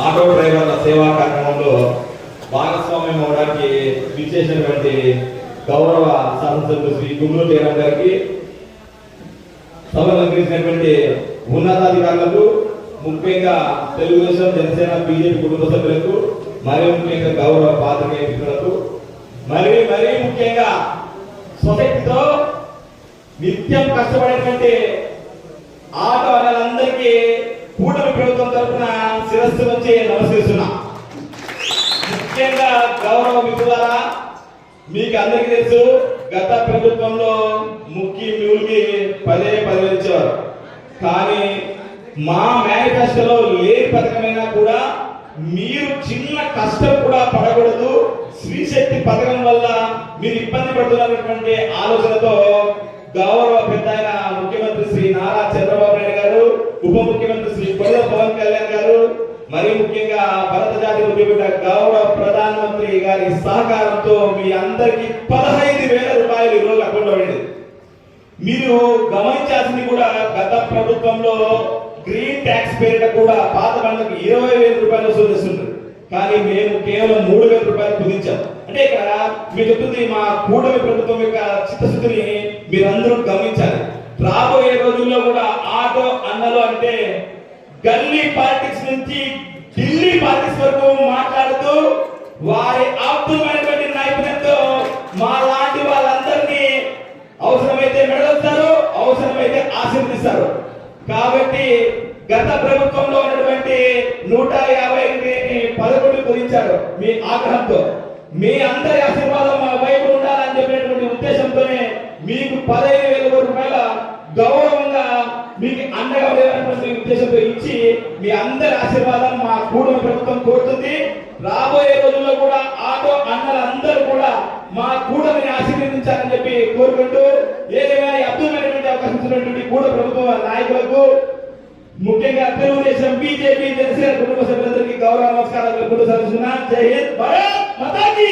Auto డ్రైవర్ల సేవా కార్యక్రమంలో భాగస్వామ్యం అవడానికి విచ్చేసినటువంటి గౌరవ శాసనసభ్యులు శ్రీ గుమ్మూరు జయరాం గారికి సమర్పించినటువంటి ఉన్నతాధికారులకు ముఖ్యంగా తెలుగుదేశం జనసేన బీజేపీ కుటుంబ సభ్యులకు మరియు ముఖ్యంగా గౌరవ పాత్రికేయ మిత్రులకు మరి మరీ ముఖ్యంగా సొసైటీతో నిత్యం కష్టపడేటువంటి ఆటో వాళ్ళందరికీ కూటమి ప్రభుత్వం తరఫున శిరస్సు వచ్చి నమస్కరిస్తున్నా ముఖ్యంగా గౌరవ మిత్రులారా మీకు అందరికీ తెలుసు గత ప్రభుత్వంలో ముక్కి మివులకి పదే పదివేలు ఇచ్చేవారు కానీ మా మేనిఫెస్టోలో లేని పథకమైనా కూడా మీరు చిన్న కష్టం కూడా పడకూడదు. శ్రీశక్తి పథకం వల్ల మీరు ఇబ్బంది పడుతున్నటువంటి ఆలోచనతో గౌరవ పెద్ద ముఖ్యమంత్రి శ్రీ నారా చంద్రబాబు ఉప ముఖ్యమంత్రి శ్రీ కొల్ల పవన్ కళ్యాణ్ గారు మరి ముఖ్యంగా భరత జాతి ఉద్యోగుల గౌరవ ప్రధానమంత్రి గారి సహకారంతో మీ అందరికి పదహైదు వేల రూపాయలు ఈ రోజు అకౌంట్ పడింది. మీరు గమనించాల్సింది కూడా గత ప్రభుత్వంలో గ్రీన్ ట్యాక్స్ పేరిట కూడా పాత బండ్లకు ఇరవై వేల రూపాయలు వసూలు చేస్తున్నారు కానీ మేము కేవలం మూడు వేల రూపాయలు కుదించాం. అంటే ఇక్కడ మీరు చెప్తుంది మా కూటమి ప్రభుత్వం యొక్క చిత్తశుద్ధిని మీరందరూ గమనించాలి. రాబోయే రోజుల్లో కూడా గల్లీ పాలిటిక్స్ నుంచి ఢిల్లీ పాలిటిక్స్ వరకు మాట్లాడుతూ వారి ఆప్తమైనటువంటి నైపుణ్యంతో మా లాంటి వాళ్ళందరినీ అవసరమైతే మెడలుస్తారు అవసరమైతే ఆశీర్వదిస్తారు. కాబట్టి గత ప్రభుత్వంలో ఉన్నటువంటి నూట యాభై పదకొండు కుదించారు మీ ఆగ్రహంతో. మీ అందరి ఆశీర్వాదం మా వైపు ఉండాలని చెప్పినటువంటి ఉద్దేశంతోనే మీకు పదహైదు మీ అందరి ఆశీర్వాదం మా కూడమి ప్రభుత్వం కోరుతుంది. రాబోయే రోజుల్లో కూడా ఆటో అన్నలందరూ కూడా మా కూడమిని ఆశీర్వదించాలని చెప్పి కోరుకుంటూ ఏదైనా అద్భుతమైనటువంటి అవకాశం ఇచ్చినటువంటి కూడ ప్రభుత్వ నాయకులకు ముఖ్యంగా తెలుగుదేశం బీజేపీ జనసేన కుటుంబ సభ్యులందరికీ గౌరవ నమస్కారాలు కూడా సరిస్తున్నా జై హింద్ భారత్ మాతాకి!